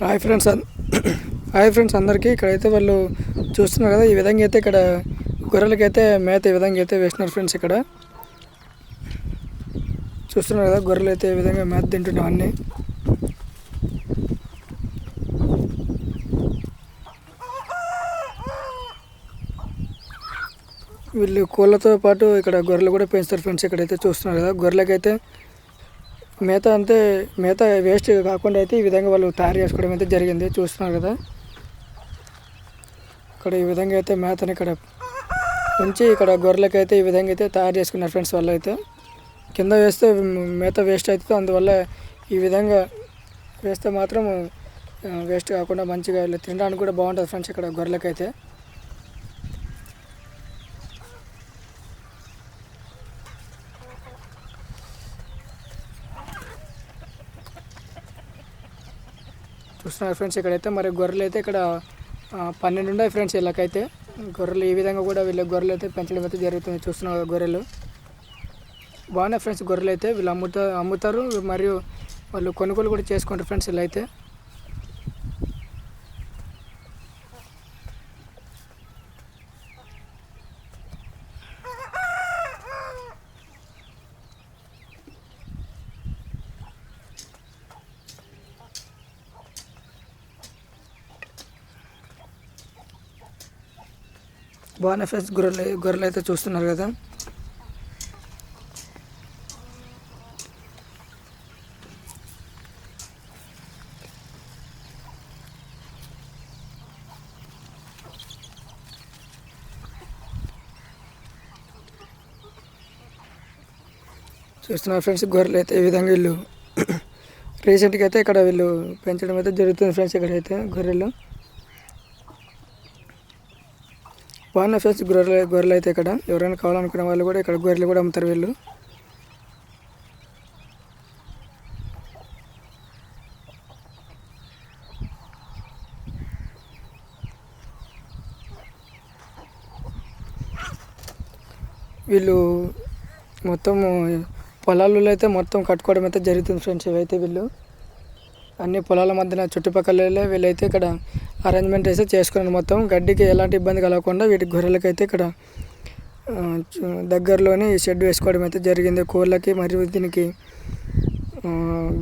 Hi friends hi friends అందరికీ. ఇక్కడైతే వాళ్ళు చూస్తున్నారు కదా ఈ విధంగా అయితే ఇక్కడ గొర్రెలకైతే మేత ఈ విధంగా అయితే వేస్తున్నారు ఫ్రెండ్స్ ఇక్కడ. చూస్తున్నారు కదా గొర్రెలు అయితే ఈ విధంగా మేత తింటున్నాం అన్నీ. వీళ్ళు కోళ్ళతో పాటు ఇక్కడ గొర్రెలు కూడా పెంచుతారు ఫ్రెండ్స్ ఇక్కడైతే చూస్తున్నారు కదా గొర్రెలకైతే మేత అంతే మేత వేస్ట్ కాకుండా అయితే ఈ విధంగా వాళ్ళు తయారు చేసుకోవడం అయితే జరిగింది. చూస్తున్నారు కదా. ఇక్కడ ఈ విధంగా అయితే మేతని ఇక్కడ ఉంచి ఇక్కడ గొర్రెలకైతే అయితే ఈ విధంగా అయితే తయారు చేసుకున్నారు ఫ్రెండ్స్ వాళ్ళు అయితే కింద వేస్తే మేత వేస్ట్ అవుతుంది. అందువల్ల ఈ విధంగా వేస్తే మాత్రం వేస్ట్ కాకుండా మంచిగా తినడానికి కూడా బాగుంటుంది ఫ్రెండ్స్ ఇక్కడ గొర్రెలకైతే. చూస్తున్నారు ఫ్రెండ్స్ ఇక్కడైతే. మరి గొర్రెలు అయితే ఇక్కడ పన్నెండు ఉన్నాయి ఫ్రెండ్స్ వీళ్ళకైతే గొర్రెలు ఈ విధంగా కూడా వీళ్ళ గొర్రెలు అయితే పెంచడం అయితే జరుగుతుంది. చూస్తున్నారు గొర్రెలు. బాగున్నాయి ఫ్రెండ్స్ గొర్రెలు అయితే వీళ్ళు అమ్ముతా అమ్ముతారు. మరియు వాళ్ళు కొనుగోలు కూడా చేసుకుంటారు ఫ్రెండ్స్ వీళ్ళైతే బాగున్నాయి ఫ్రెండ్స్ గొర్రెలు గొర్రెలు అయితే చూస్తున్నారు కదా. చూస్తున్నారు ఫ్రెండ్స్ గొర్రెలు అయితే ఈ విధంగా వీళ్ళు రీసెంట్గా అయితే ఇక్కడ వీళ్ళు పెంచడం అయితే జరుగుతుంది ఫ్రెండ్స్ ఇక్కడైతే గొర్రెలు. బాగున్నాయి ఫ్రెండ్స్ గొర్రెలు గొర్రెలు అయితే ఇక్కడ. ఎవరైనా కావాలనుకునే వాళ్ళు కూడా ఇక్కడ గొర్రెలు కూడా అమ్ముతారు వీళ్ళు. వీళ్ళు మొత్తం పొలాలలో అయితే మొత్తం కట్టుకోవడం అయితే జరుగుతుంది ఫ్రెండ్స్ ఇవైతే వీళ్ళు. అన్ని పొలాల మధ్యన చుట్టుపక్కల వీళ్ళైతే ఇక్కడ అరేంజ్మెంట్ అయితే చేసుకున్నాను మొత్తం గడ్డికి ఎలాంటి ఇబ్బంది కలగకుండా వీటి గొర్రెలకైతే ఇక్కడ దగ్గరలోనే ఈ షెడ్ వేసుకోవడం అయితే జరిగింది. కోళ్ళకి మరియు దీనికి ఆ,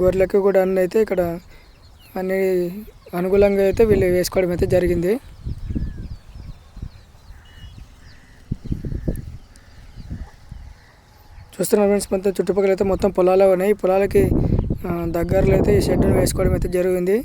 గొర్రెలకి కూడా అన్ని అయితే ఇక్కడ అన్ని అనుకూలంగా అయితే వీళ్ళు వేసుకోవడం అయితే జరిగింది. చూస్తున్నారు ఫ్రెండ్స్ మొత్తం చుట్టుపక్కల అయితే మొత్తం పొలాలు ఉన్నాయి. పొలాలకి దగ్గరలో అయితే ఈ షెడ్ను వేసుకోవడం అయితే జరిగింది.